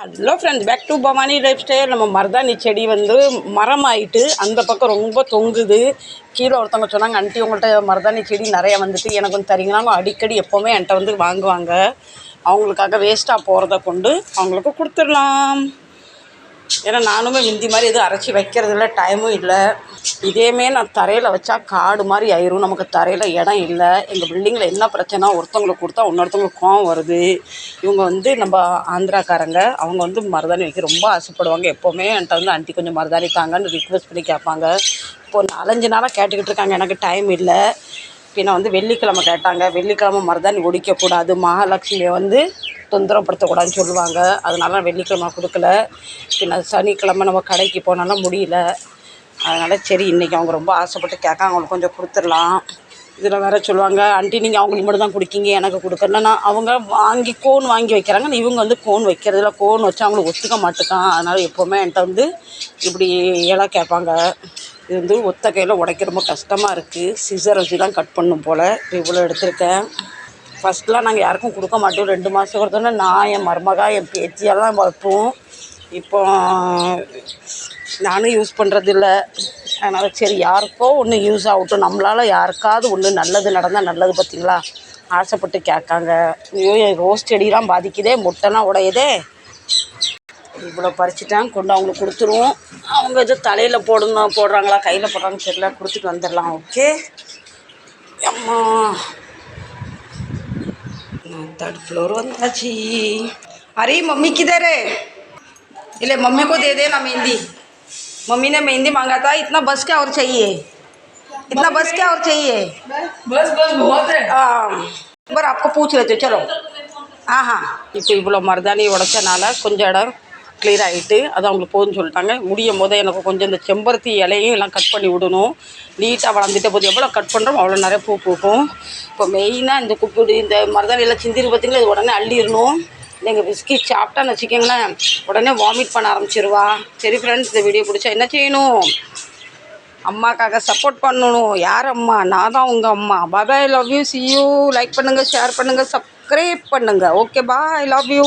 Hello friends back to Bhavani lifestyle நம்ம மருதாணி செடி வந்து மரம் ஆயிட்டு அந்த பக்கம் ரொம்ப தொங்குது. கீழே ஒருத்தவங்க சொன்னாங்க ஆண்டி உங்கள்கிட்ட மருதாணி செடி நிறைய வந்துட்டு எனக்கு வந்து தரீங்கனாலும் அடிக்கடி எப்போவுமே என்கிட்ட வந்து வாங்குவாங்க. அவங்களுக்காக வேஸ்ட்டாக போகிறத கொண்டு அவங்களுக்கு கொடுத்துடலாம். ஏன்னா நானுமே முந்தி மாதிரி எதுவும் அரைச்சி வைக்கிறது இல்லை டைமும் இல்லை. இதேமே நான் தரையில் வச்சா காடு மாதிரி ஆயிரும். நமக்கு தரையில் இடம் இல்லை. எங்கள் பில்டிங்கில் என்ன பிரச்சனை ஒருத்தவங்களுக்கு கொடுத்தா இன்னொருத்தவங்களுக்கு கோவம் வருது. இவங்க வந்து நம்ம ஆந்திராக்காரங்க. அவங்க வந்து மருதாணி வைக்க ரொம்ப ஆசைப்படுவாங்க. எப்போவுமே என்கிட்ட வந்து ஆண்டி கொஞ்சம் மருதாணி தாங்கன்னு ரிக்வெஸ்ட் பண்ணி கேட்பாங்க. இப்போ நாலஞ்சு நாளாக கேட்டுக்கிட்டு இருக்காங்க. எனக்கு டைம் இல்லை. பின்ன வந்து வெள்ளிக்கிழமை கேட்டாங்க. வெள்ளிக்கிழமை மருதாணி ஒடிக்கக்கூடாது. மகாலட்சுமியை வந்து தொந்தரப்படுத்தக்கூடாதுன்னு சொல்லுவாங்க. அதனால நான் வெள்ளிக்கிழமை கொடுக்கல. பின்ன சனிக்கிழமை நம்ம கடைக்கு போனாலும் முடியல. அதனால் சரி இன்றைக்கி அவங்க ரொம்ப ஆசைப்பட்டு கேட்க அவங்களுக்கு கொஞ்சம் கொடுத்துடலாம். இதில் வேறு சொல்லுவாங்க ஆண்டி நீங்கள் அவங்களுக்கு மட்டும் தான் கொடுக்கீங்க. எனக்கு கொடுக்கலன்னா அவங்க வாங்கி கோன் வாங்கி வைக்கிறாங்க இவங்க வந்து கோன் வைக்கிறதுல கோன் வச்சு அவங்களுக்கு ஒத்துக்க மாட்டுக்கான். அதனால் எப்போவுமே என்கிட்ட வந்து இப்படி இலை கேட்பாங்க. இது வந்து ஒத்த கையில் உடைக்க ரொம்ப கஷ்டமாக இருக்குது சிசர் வச்சு தான் கட் பண்ணும் போல். இவ்வளோ எடுத்திருக்கேன். ஃபஸ்ட்லாம் நாங்கள் யாருக்கும் கொடுக்க மாட்டோம். ரெண்டு மாதம் கொடுத்தோன்னா நான் என் மருமகா என் பேத்தியெல்லாம் வளர்ப்போம் இப்போ நானும் யூஸ் பண்ணுறதில்ல அதனால் சரி யாருக்கோ ஒன்று யூஸ் ஆகட்டும். நம்மளால் யாருக்காவது ஒன்று நல்லது நடந்தால் நல்லது பார்த்தீங்களா ஆசைப்பட்டு கேட்காங்க. ஐயோ என் ரோஸ் செடியெலாம் பாதிக்குதே முட்டைலாம் உடையுதே. இவ்வளோ பறிச்சுட்டேன் கொண்டு அவங்களுக்கு கொடுத்துருவோம். அவங்க இது தலையில் போடணும் போடுறாங்களா கையில் போடுறாங்கன்னு தெரியல கொடுத்துட்டு வந்துடலாம் ஓகே அம்மா. थर्ड फ्लोर अंत जी अरे मम्मी किधर है इले मम्मी को दे देना मेहंदी. मम्मी ने मेहंदी मांगा था इतना बस क्या और चाहिए? इतना बस क्या और चाहिए? बस बस बहुत है। हाँ बर आपको पूछ रहे थे चलो हाँ हाँ. ఇప్పుడు ఇప్పుడు మరదాని ఉడకనాల కొంచెం கிளியர் ஆகிட்டு அது அவங்களுக்கு போதும்னு சொல்லிட்டாங்க. முடியும் போது எனக்கு கொஞ்சம் இந்த செம்பருத்தி இலையும் எல்லாம் கட் பண்ணி விடணும். நீட்டாக வளர்ந்துட்ட போது எவ்வளோ கட் பண்ணுறோம் அவ்வளோ நிறைய பூ பூக்கும். இப்போ மெயினாக இந்த குப்பிடி இந்த மருதாணி எல்லாம் சிந்திரு பார்த்திங்களா இது உடனே அள்ளிடணும். நீங்கள் பிஸ்கட் சாப்பிட்டான்னு வச்சுக்கோங்களேன் உடனே வாமிட் பண்ண ஆரம்பிச்சிருவா. சரி ஃப்ரெண்ட்ஸ் இந்த வீடியோ பிடிச்சா என்ன செய்யணும்? அம்மாக்காக சப்போர்ட் பண்ணணும். யார் அம்மா? நான் தான் உங்கள் அம்மா. Bye bye love you see you like பண்ணுங்கள் ஷேர் பண்ணுங்கள் சப்ஸ்கிரைப் பண்ணுங்கள் ஓகே பாய் லவ் யூ